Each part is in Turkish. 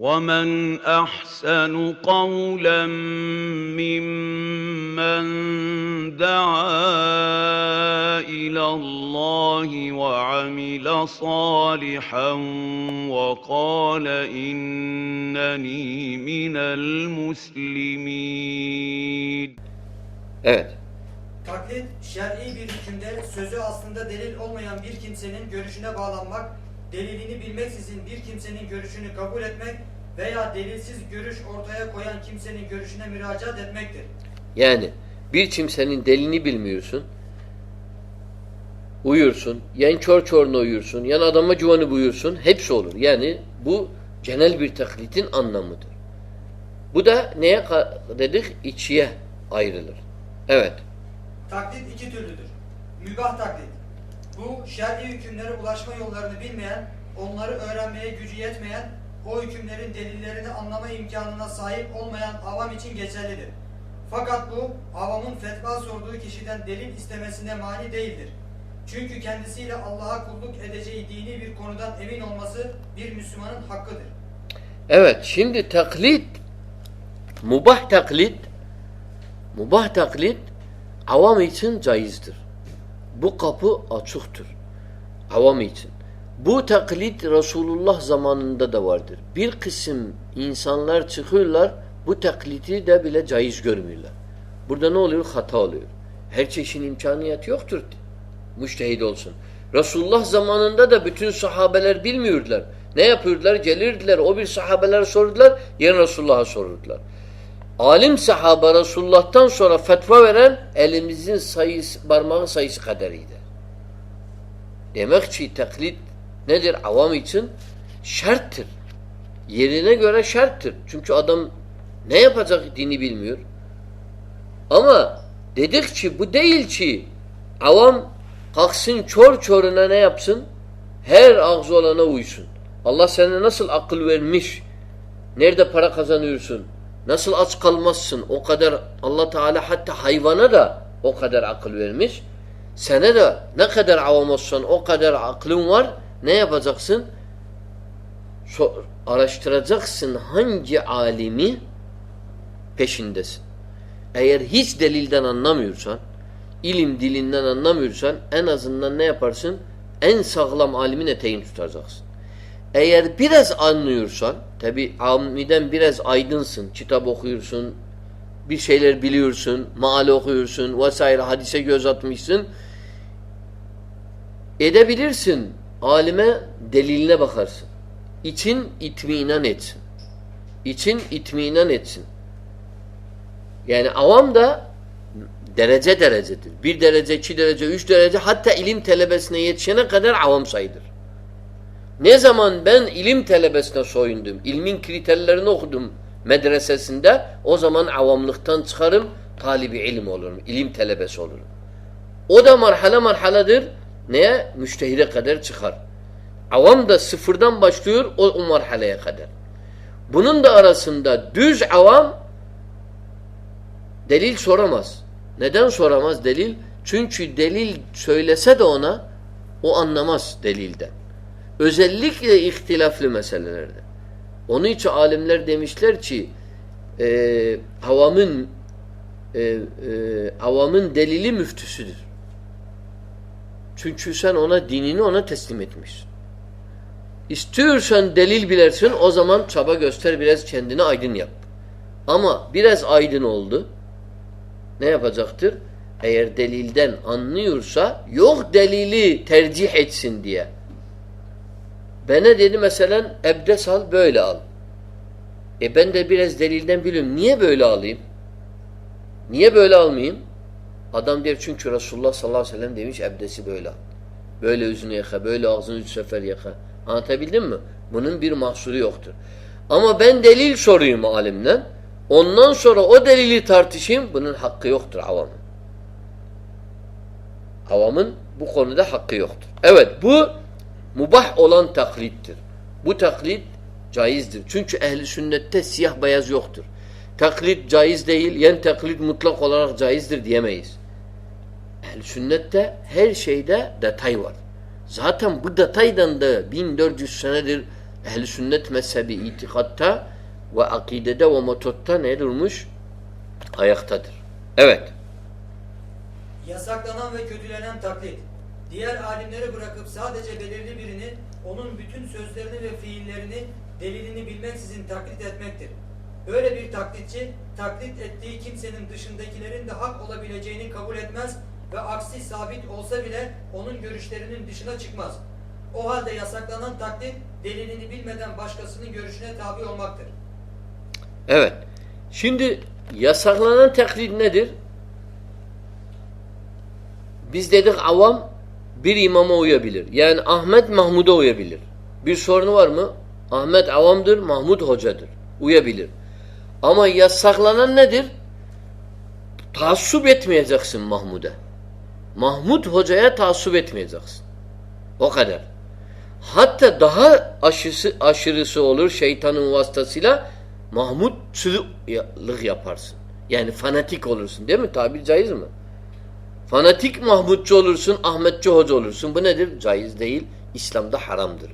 وَمَنْ أَحْسَنُ قَوْلًا مِّمَّن دَعَا إِلَى اللَّهِ وَعَمِلَ صَالِحًا وَقَالَ إِنَّنِي مِنَ الْمُسْلِمِينَ Evet. Taklit, şer'i bir hükümde sözü aslında delil olmayan bir kimsenin görüşüne bağlanmak, delilini bilmeksizin bir kimsenin görüşünü kabul etmek veya delilsiz görüş ortaya koyan kimsenin görüşüne müracaat etmektir. Yani bir kimsenin delini bilmiyorsun. Uyursun. Yan çor çoruna uyursun. Yan adama cuvanı buyursun. Hepsi olur. Yani bu genel bir taklitin anlamıdır. Bu da neye dedik? İçiye ayrılır. Evet. Taklit iki türlüdür. Mübah taklit. Bu şer'i hükümlere ulaşma yollarını bilmeyen, onları öğrenmeye gücü yetmeyen, o hükümlerin delillerini anlama imkanına sahip olmayan avam için geçerlidir. Fakat bu avamın fetva sorduğu kişiden delil istemesine mani değildir. Çünkü kendisiyle Allah'a kulluk edeceği dini bir konudan emin olması bir Müslümanın hakkıdır. Evet. Şimdi taklit mubah taklit mubah taklit avam için caizdir. Bu kapı açıktır. Avam için. Bu taklit Resulullah zamanında da vardır. Bir kısım insanlar çıkıyorlar bu taklidi de bile caiz görmüyorlar. Burada ne oluyor? Hata oluyor. Her çeşit imkaniyet yoktur. Müştehid olsun. Resulullah zamanında da bütün sahabeler bilmiyordular. Ne yapıyordular? Gelirdiler. O bir sahabeler sordular. Yarın Resulullah'a sorurdular. Alim sahaba Resulullah'tan sonra fetva veren elimizin sayısı, parmağı sayısı kadarıydı. Demek ki taklit nedir? Avam için şarttır. Yerine göre şarttır. Çünkü adam ne yapacak dini bilmiyor. Ama dedik ki bu değil ki avam kalksın çor çoruna ne yapsın? Her ağzı olana uysun. Allah sana nasıl akıl vermiş? Nerede para kazanıyorsun? Nasıl aç kalmazsın? O kadar Allah Teala hatta hayvana da o kadar akıl vermiş. Sana da ne kadar avam olsan o kadar aklın var. Ne yapacaksın? So araştıracaksın hangi alimi peşindesin. Eğer hiç delilden anlamıyorsan, ilim dilinden anlamıyorsan en azından ne yaparsın? En sağlam alimin eteğini tutacaksın. Eğer biraz anlıyorsan, tabi amiden biraz aydınsın, kitap okuyorsun, bir şeyler biliyorsun, maal okuyorsun vesaire hadise göz atmışsın, edebilirsin. Alime deliline bakarsın. İçin itminan etsin. İçin itminan etsin. Yani avam da derece derecedir. Bir derece, iki derece, üç derece hatta ilim talebesine yetişene kadar avam sayılır. Ne zaman ben ilim talebesine soyundum, ilmin kriterlerini okudum medresesinde o zaman avamlıktan çıkarım, talibi ilim olurum, ilim talebesi olurum. O da marhala marhaladır. Neye? Müştehide kadar çıkar. Avam da sıfırdan başlıyor o, o marhaleye kadar. Bunun da arasında düz avam delil soramaz. Neden soramaz delil? Çünkü delil söylese de ona o anlamaz delilden. Özellikle ihtilaflı meselelerde. Onun için alimler demişler ki e, havamın e, e, avamın delili müftüsüdür. Çünkü sen ona dinini ona teslim etmişsin. İstiyorsan delil bilersin o zaman çaba göster biraz kendini aydın yap. Ama biraz aydın oldu. Ne yapacaktır? Eğer delilden anlıyorsa yok delili tercih etsin diye. Bana dedi mesela ebdes al böyle al. E ben de biraz delilden biliyorum. Niye böyle alayım? Niye böyle almayayım? Adam der çünkü Resulullah sallallahu aleyhi ve sellem demiş ebdesi böyle al. Böyle yüzünü yaka, böyle ağzını üç sefer yaka. Anlatabildim mi? Bunun bir mahsuru yoktur. Ama ben delil sorayım alimden. Ondan sonra o delili tartışayım. Bunun hakkı yoktur avamın. Avamın bu konuda hakkı yoktur. Evet bu mubah olan taklittir. Bu taklit caizdir. Çünkü ehli sünnette siyah beyaz yoktur. Taklit caiz değil, yen taklit mutlak olarak caizdir diyemeyiz. Ehl-i sünnette her şeyde detay var. Zaten bu detaydan da 1400 senedir Ehl-i sünnet mezhebi itikatta ve akidede ve metotta ne durmuş? Ayaktadır. Evet. Yasaklanan ve kötülenen taklit. Diğer alimleri bırakıp sadece belirli birini, onun bütün sözlerini ve fiillerini, delilini bilmeksizin taklit etmektir. Böyle bir taklitçi, taklit ettiği kimsenin dışındakilerin de hak olabileceğini kabul etmez ve aksi sabit olsa bile onun görüşlerinin dışına çıkmaz. O halde yasaklanan taklit, delilini bilmeden başkasının görüşüne tabi olmaktır. Evet. Şimdi yasaklanan taklit nedir? Biz dedik avam bir imama uyabilir. Yani Ahmet Mahmud'a uyabilir. Bir sorunu var mı? Ahmet avamdır, Mahmud hocadır. Uyabilir. Ama yasaklanan nedir? Taassup etmeyeceksin Mahmud'a. Mahmud hocaya taassup etmeyeceksin. O kadar. Hatta daha aşısı, aşırısı olur şeytanın vasıtasıyla Mahmudçılık yaparsın. Yani fanatik olursun değil mi? Tabir caiz mi? Fanatik Mahmudçu olursun, Ahmetçi hoca olursun. Bu nedir? Caiz değil. İslam'da haramdır.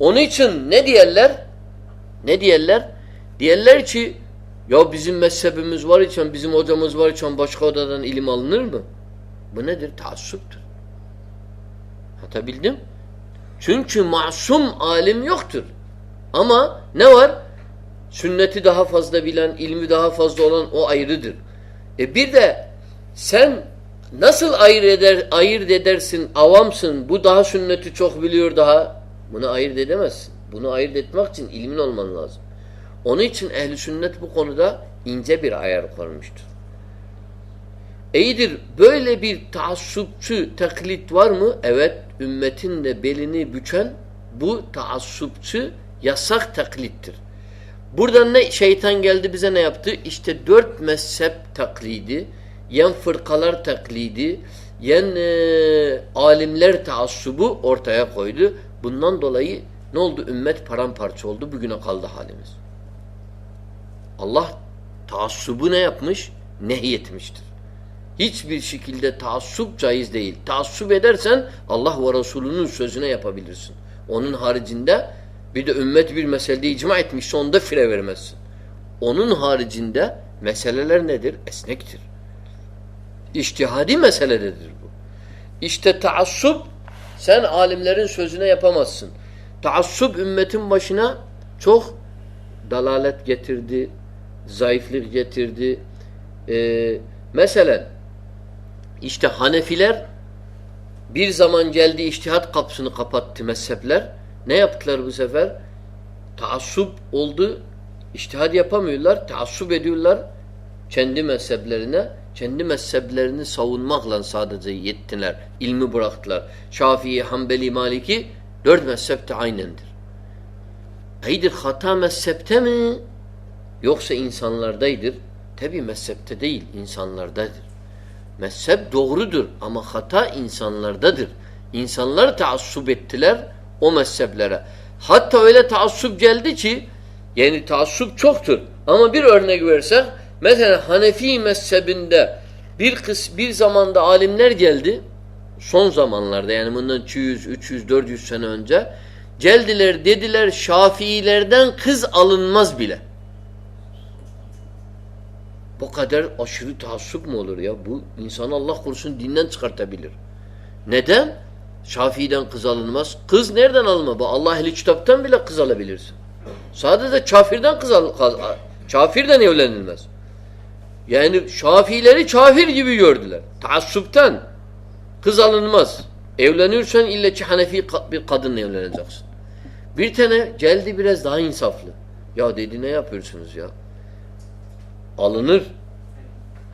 Onun için ne diyorlar? Ne diyorlar? Diyorlar ki ya bizim mezhebimiz var için, bizim hocamız var için başka odadan ilim alınır mı? Bu nedir? Taassuptur. Hatabildim? Çünkü masum alim yoktur. Ama ne var? Sünneti daha fazla bilen, ilmi daha fazla olan o ayrıdır. E bir de sen nasıl ayırt eder ayırt edersin? Avamsın. Bu daha sünneti çok biliyor daha. Bunu ayırt edemezsin. Bunu ayırt etmek için ilmin olman lazım. Onun için ehli sünnet bu konuda ince bir ayar koymuştur. İyidir. Böyle bir taassupçu taklit var mı? Evet. Ümmetin de belini büken bu taassupçu yasak taklittir. Buradan ne şeytan geldi bize ne yaptı? İşte dört mezhep taklidi, yen fırkalar taklidi, yen e, alimler taassubu ortaya koydu. Bundan dolayı ne oldu? Ümmet paramparça oldu. Bugüne kaldı halimiz. Allah taassubu ne yapmış? Nehyetmiştir. Hiçbir şekilde taassup caiz değil. Taassup edersen Allah ve Resulünün sözüne yapabilirsin. Onun haricinde bir de ümmet bir meselede icma etmişse onda fire vermezsin. Onun haricinde meseleler nedir? Esnektir. İçtihadi meselededir bu. İşte taassup sen alimlerin sözüne yapamazsın. Taassup ümmetin başına çok dalalet getirdi, zayıflık getirdi. Ee, mesela işte Hanefiler bir zaman geldi içtihat kapısını kapattı mezhepler. Ne yaptılar bu sefer? Taassup oldu. İçtihad yapamıyorlar. Taassup ediyorlar kendi mezheplerine. Kendi mezheplerini savunmakla sadece yettiler. İlmi bıraktılar. Şafii, Hanbeli, Maliki dört mezhepte aynendir. Haydır hata mezhepte mi? Yoksa insanlardaydır. Tabi mezhepte değil, insanlardadır. Mezhep doğrudur ama hata insanlardadır. İnsanlar taassup ettiler o mezheplere. Hatta öyle taassup geldi ki yani taassup çoktur. Ama bir örnek versek mesela Hanefi mezhebinde bir kız bir zamanda alimler geldi. Son zamanlarda yani bundan 200, 300, 400 sene önce geldiler dediler Şafiilerden kız alınmaz bile. Bu kadar aşırı taassup mu olur ya? Bu insanı Allah korusun dinden çıkartabilir. Neden? Şafii'den kız alınmaz. Kız nereden alınma? Bu Allah ehli kitaptan bile kız alabilirsin. Sadece kafirden kız al, kafirden evlenilmez. Yani Şafiileri kafir gibi gördüler. Taassuptan kız alınmaz. Evleniyorsan illa ki Hanefi bir kadınla evleneceksin. Bir tane geldi biraz daha insaflı. Ya dedi ne yapıyorsunuz ya? Alınır.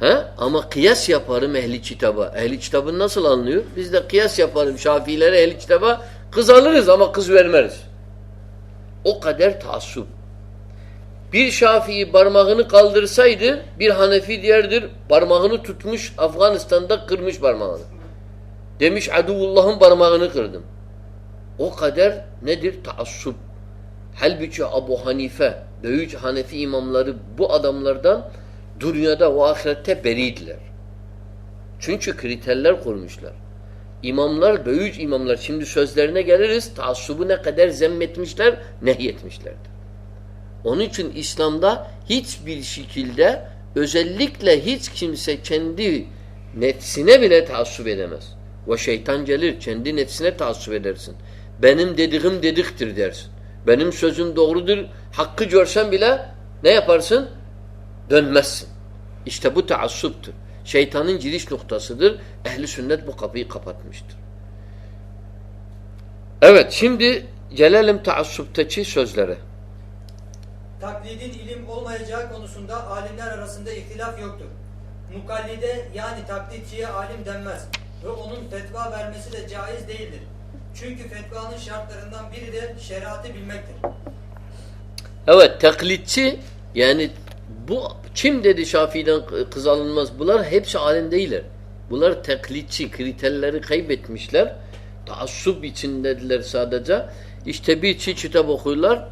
He? Ama kıyas yaparım ehli kitaba. Ehli kitabın nasıl alınıyor? Biz de kıyas yaparım Şafiilere ehli kitaba. Kız alırız ama kız vermeriz. O kadar taassup. Bir Şafii parmağını kaldırsaydı bir Hanefi diğerdir parmağını tutmuş Afganistan'da kırmış parmağını. Demiş aduvullah'ın parmağını kırdım. O kadar nedir? Taassup. Halbuki Abu Hanife, büyük Hanefi imamları bu adamlardan dünyada ve ahirette beriydiler. Çünkü kriterler kurmuşlar. İmamlar, büyük imamlar şimdi sözlerine geliriz. Taassubu ne kadar zemmetmişler, nehyetmişlerdir. Onun için İslam'da hiçbir şekilde özellikle hiç kimse kendi nefsine bile taassup edemez. Ve şeytan gelir kendi nefsine taassup edersin. Benim dediğim dediktir dersin. Benim sözüm doğrudur. Hakkı görsen bile ne yaparsın? Dönmezsin. İşte bu taassuptur. Şeytanın giriş noktasıdır. Ehli sünnet bu kapıyı kapatmıştır. Evet şimdi gelelim taassuptaki sözlere. Taklidin ilim olmayacağı konusunda alimler arasında ihtilaf yoktur. Mukallide yani taklitçiye alim denmez ve onun fetva vermesi de caiz değildir. Çünkü fetvanın şartlarından biri de şeriatı bilmektir. Evet taklitçi yani bu kim dedi Şafii'den kız alınmaz? Bunlar hepsi alim değiller. Bunlar taklitçi kriterleri kaybetmişler. Taassup içindediler sadece. İşte bir çi kitap okuyorlar.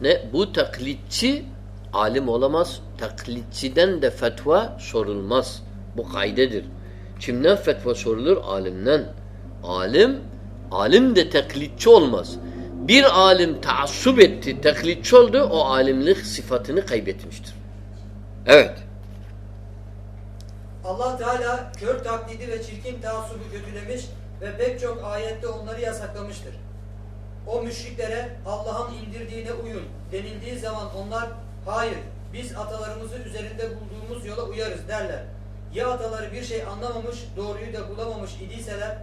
Ne? Bu taklitçi alim olamaz. Taklitçiden de fetva sorulmaz. Bu kaydedir. Kimden fetva sorulur? Alimden. Alim, alim de taklitçi olmaz. Bir alim taassup etti, taklitçi oldu, o alimlik sıfatını kaybetmiştir. Evet. Allah Teala kör taklidi ve çirkin taassubu kötülemiş ve pek çok ayette onları yasaklamıştır. O müşriklere Allah'ın indirdiğine uyun denildiği zaman onlar hayır biz atalarımızı üzerinde bulduğumuz yola uyarız derler. Ya ataları bir şey anlamamış doğruyu da bulamamış idiyseler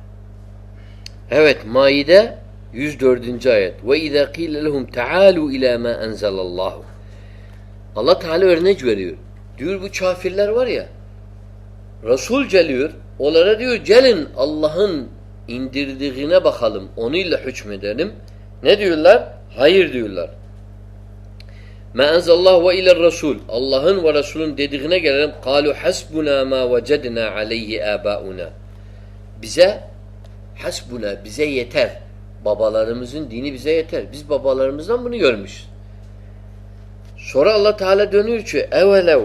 Evet Maide 104. ayet. Ve izâ qîle lehum teâlû ilâ mâ enzelallahu. Allah Teala örnek veriyor. Diyor bu kafirler var ya Resul geliyor. Onlara diyor gelin Allah'ın indirdiğine bakalım. Onunla hükmedelim. Ne diyorlar? Hayır diyorlar. Ma enzelallahu ve iler Resul. Allah'ın ve Resul'ün dediğine gelelim. Kalu hasbuna ma vecedna aleyhi abauna. Bize hasbuna bize yeter. Babalarımızın dini bize yeter. Biz babalarımızdan bunu görmüşüz. Sonra Allah Teala dönüyor ki evelev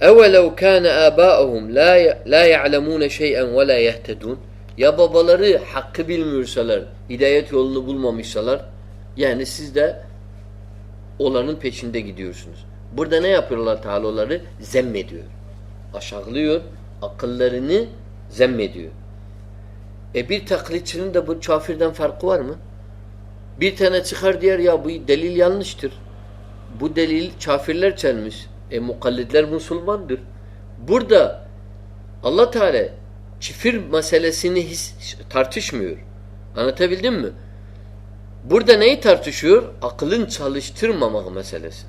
evelev kana abauhum la la ya'lemun şey'en ve la yehtedun ya babaları hakkı bilmiyorsalar, hidayet yolunu bulmamışsalar yani siz de onların peşinde gidiyorsunuz. Burada ne yapıyor Allah Teala onları? Zemmediyor. Aşağılıyor. Akıllarını zemmediyor. E bir taklitçinin de bu kafirden farkı var mı? Bir tane çıkar diğer ya bu delil yanlıştır. Bu delil kafirler çelmiş. E mukallidler Müslümandır. Burada Allah Teala çifir meselesini his, tartışmıyor. Anlatabildim mi? Burada neyi tartışıyor? Akılın çalıştırmamak meselesi.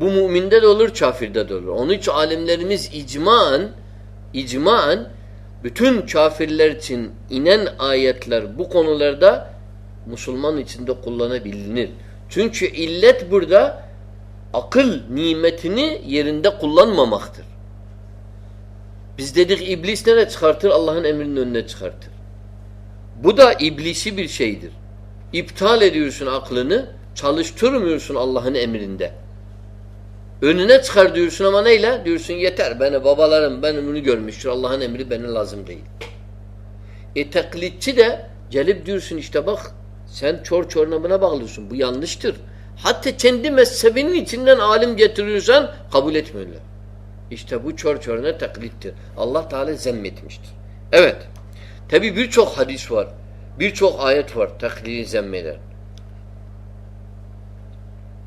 Bu müminde de olur, kafirde de olur. Onun için alimlerimiz icmaen icmaen bütün kafirler için inen ayetler bu konularda Müslüman içinde kullanabilir. Çünkü illet burada akıl nimetini yerinde kullanmamaktır. Biz dedik iblis nereye çıkartır? Allah'ın emrinin önüne çıkartır. Bu da iblisi bir şeydir. İptal ediyorsun aklını, çalıştırmıyorsun Allah'ın emrinde. Önüne çıkar diyorsun ama neyle? Diyorsun yeter beni babalarım benim bunu görmüştür. Allah'ın emri bana lazım değil. E taklitçi de gelip diyorsun işte bak sen çor çornamına bağlıyorsun. Bu yanlıştır. Hatta kendi mezhebinin içinden alim getiriyorsan kabul etmiyorlar. İşte bu çor çoruna taklittir. Allah Teala zemmetmiştir. Evet. Tabi birçok hadis var. Birçok ayet var taklidi zemmeden.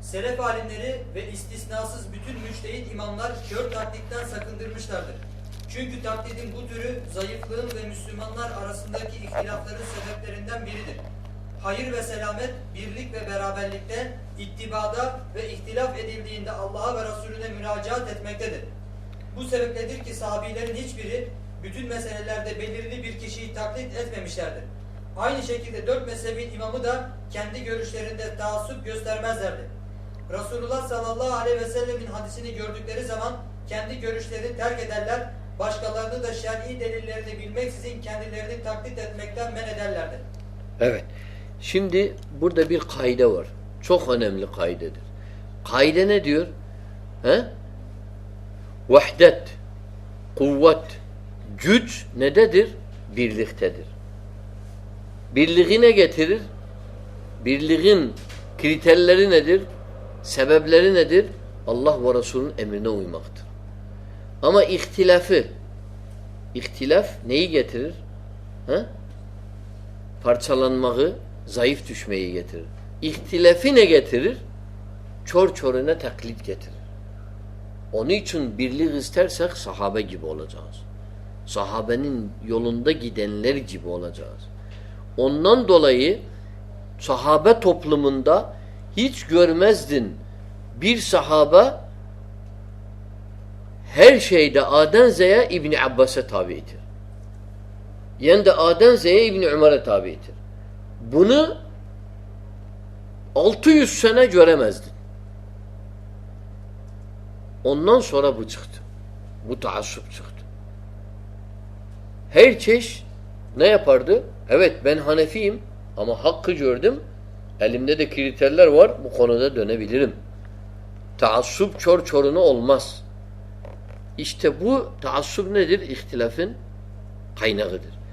Selef alimleri ve istisnasız bütün müçtehit imamlar kör taklitten sakındırmışlardır. Çünkü taklidin bu türü zayıflığın ve Müslümanlar arasındaki ihtilafların sebeplerinden biridir. Hayır ve selamet, birlik ve beraberlikte, ittibada ve ihtilaf edildiğinde Allah'a ve Resulüne müracaat etmektedir. Bu sebepledir ki sahabilerin hiçbiri bütün meselelerde belirli bir kişiyi taklit etmemişlerdir. Aynı şekilde dört mezhebin imamı da kendi görüşlerinde taassup göstermezlerdi. Resulullah sallallahu aleyhi ve sellemin hadisini gördükleri zaman kendi görüşlerini terk ederler, başkalarını da şer'i delillerini bilmeksizin kendilerini taklit etmekten men ederlerdi. Evet. Şimdi burada bir kaide var. Çok önemli kaidedir. Kaide ne diyor? He? Vahdet, kuvvet, güç nededir? birliktedir. Birliği ne getirir? Birliğin kriterleri nedir? Sebepleri nedir? Allah ve Resulünün emrine uymaktır. Ama ihtilafı ihtilaf neyi getirir? Ha? Parçalanmayı, zayıf düşmeyi getirir. İhtilafı ne getirir? Çor çoruna taklit getirir. Onun için birlik istersek sahabe gibi olacağız. Sahabenin yolunda gidenler gibi olacağız. Ondan dolayı sahabe toplumunda hiç görmezdin bir sahabe her şeyde Aden Z'ye İbni Abbas'a tabiidir. Yani de Aden Z'ye İbni Ömer'e tabiidir. Bunu 600 sene göremezdin. Ondan sonra bu çıktı. Bu taassup çıktı. Her çeşit ne yapardı? Evet ben Hanefiyim ama hakkı gördüm. Elimde de kriterler var. Bu konuda dönebilirim. Taassup çor çoruna olmaz. İşte bu taassup nedir? İhtilafın kaynağıdır.